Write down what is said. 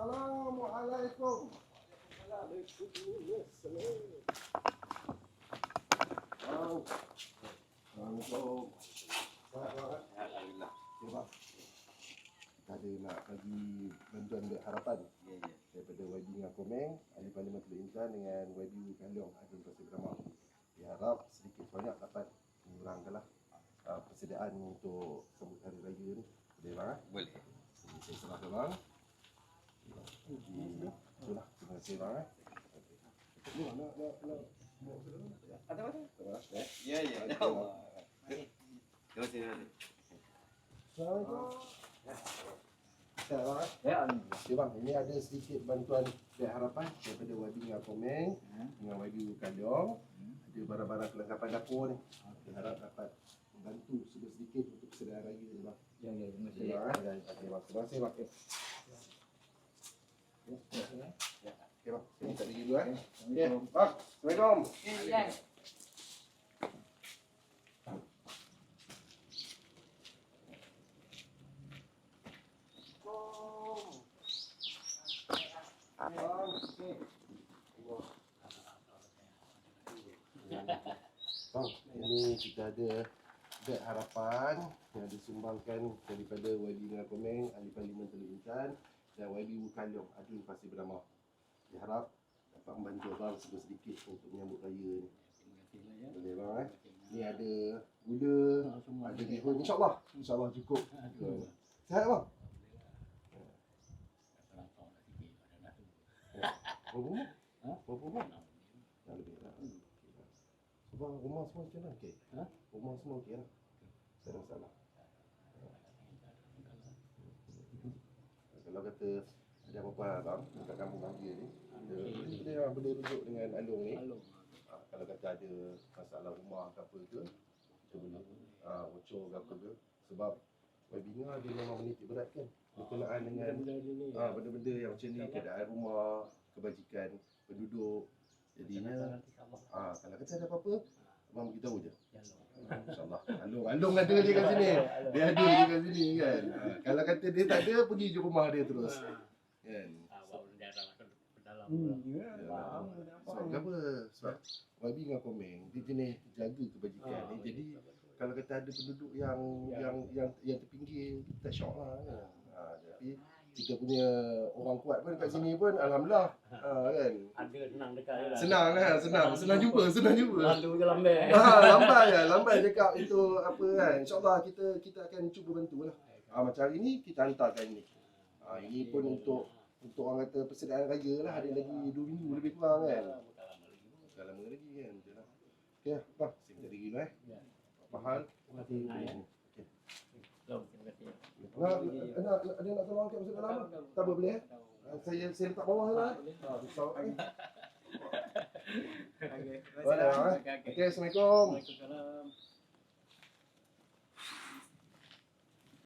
Assalamualaikum. Assalamualaikum. Assalamualaikum. Alhamdulillah. Ya, ada nak bagi bantuan duit harapan Ya, ya. daripada YB dengan Komeng, Ahli Parlimen Teluk Intan dengan YB Kaliong Adun Pasir Beramah. Diharap sedikit banyak dapat mengurangkanlah uh, persediaan untuk sambut hari raya ni. Boleh bang? eh? Boleh. Saya serahkan bang. Terima kasih bang. Ni, nak, nak, nak. Ada apa? Terima kasih. eh. Ya, ya. Terima kasih. terima kasih. Ya, bang. Okay ini ada sedikit bantuan duit harapan daripada YB dengan Komeng Hmm. dengan YB Kaliong. Hmm. Ada barang-barang kelengkapan dapur ni. Kita harap dapat membantu sedikit-sedikit untuk persediaan raya ni bang. Ya, ya, terima kasih. Bang. eh. Okey bang, terima kasih bang. Ya, Okey bang, saya minta diri dulu eh. Assalamualaikum. bang. Assalamualaikum. Kita ada beg harapan yang disumbangkan daripada YB dengan Ahli Parlimen Teluk Intan dan YB Kaliong Adun Pasir Beramah. Diharap dapat membantu abang sedikit untuk menyambut raya ni. Boleh bang eh? Ni ada gula, ada bihun. InsyaAllah. InsyaAllah cukup. Sihat bang? Berapa rumah? Ha? Berapa rumah? Dah lebih lah. So, bang, rumah semua macam mana? Okey. Ha? Rumah semua okey lah. Tak ada masalah. Kalau kata ada apa-apa bang, dekat kampung Gambir ni, ada benda yang boleh rujuk dengan Alung ni. Ha, kalau kata ada masalah rumah ke apa ke, kita boleh ha, bocor ke apa ke. Sebab webinar dia memang menitik berat kan. Berkenaan dengan ha, benda-benda yang macam ni, keadaan rumah, kebajikan penduduk. Jadinya, ha, kalau kata ada apa-apa, abang beritahu je. InsyaAllah. Alung, Alung ada dia kat sini. Dia ada dia kat sini kan. Ha, kalau kata dia tak ada, pergi je rumah dia terus. Kan. Hmm, ya, Ya. faham. Sebab kenapa? Sebab YB dengan Komeng dia jenis jaga kebajikan ni. Jadi kalau kata ada penduduk yang yang yang yang terpinggir, kita tak syok lah kan. Ha, tapi kita punya orang kuat pun kat sini pun alhamdulillah. Ha, kan. Ada senang dekat lah. Senang kan, senang, senang jumpa, senang jumpa. Lalu je lambai. Ha, lambai ya, lambai cakap itu apa kan. InsyaAllah kita kita akan cuba bantu lah. Ha, macam hari ni kita hantarkan ini. Ha, ini pun untuk untuk orang kata persediaan raya lah. Ada lagi 2 minggu lebih kurang kan. Dah lama lagi kan. Macam lah. Okey, bang. Saya minta diri dulu eh. Ya. Apa hal? Terima kasih. Okey. Jom, terima kasih. Nak, nak, ada nak tolong angkat masuk dalam? Tak apa boleh eh? Ah, Saya saya letak bawah. Ha, risau. eh. Okey. Boleh, bang, eh? Okey, Assalamualaikum. Waalaikumsalam.